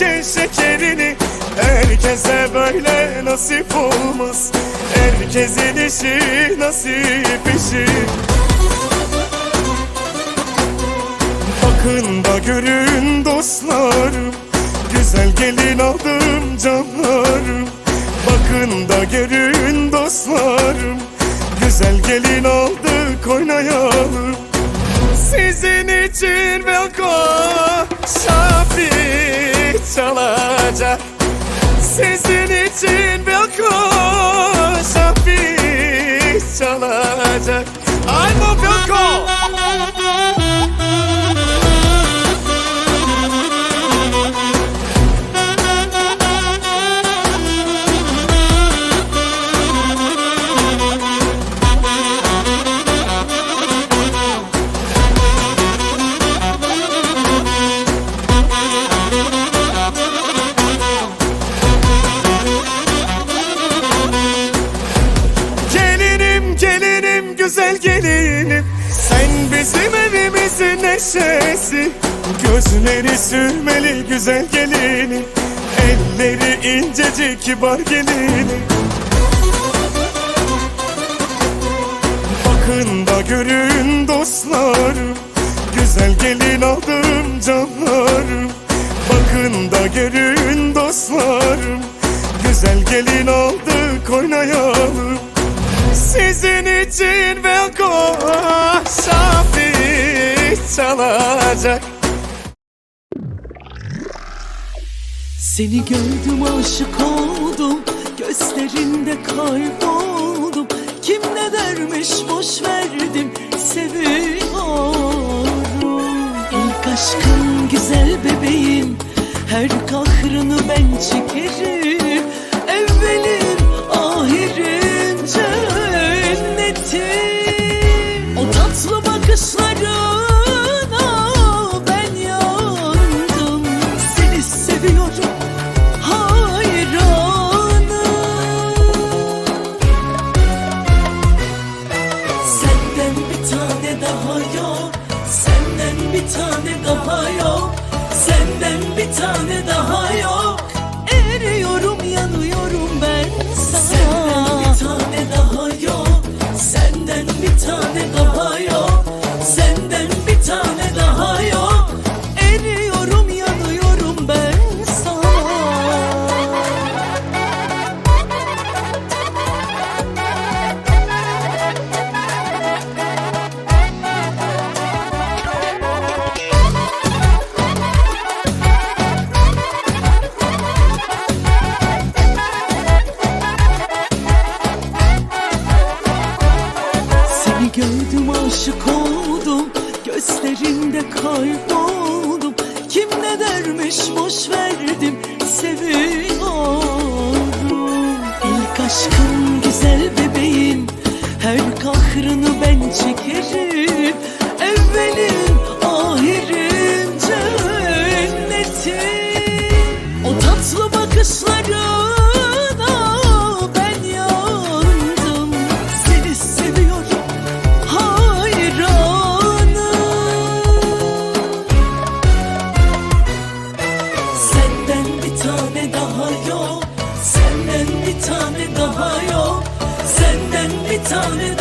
yerken şekerini Herkese böyle nasip olmaz. Herkesin işi nasip işi. Bakın da görün dostlarım. Güzel gelin aldım canlarım. Bakın da görün dostlarım. Güzel gelin aldık oynayalım. Sizin için Velko Şafi çalacak. Sizin için Velko güzel gelinim. Sen bizim evimizin neşesi. Gözleri sürmeli güzel gelinim. Elleri incecik kibar gelinim. Bakın da görün dostlarım. Güzel gelin aldım canlarım. Bakın da görün dostlarım. Güzel gelin aldık oynayalım Sizin için Velko Şafi çalacak. Seni gördüm aşık oldum. Gözlerinde kayboldum. Kim ne dermiş boş verdim. Seviyorum. İlk aşkım güzel bebeğim. Her kahrını ben çekerim aşık oldum Gözlerinde kayboldum. Kim ne dermiş boş verdim Seviyorum. İlk aşkım güzel bebeğim Her kahrını ben çekerim. Evvelim Senden bir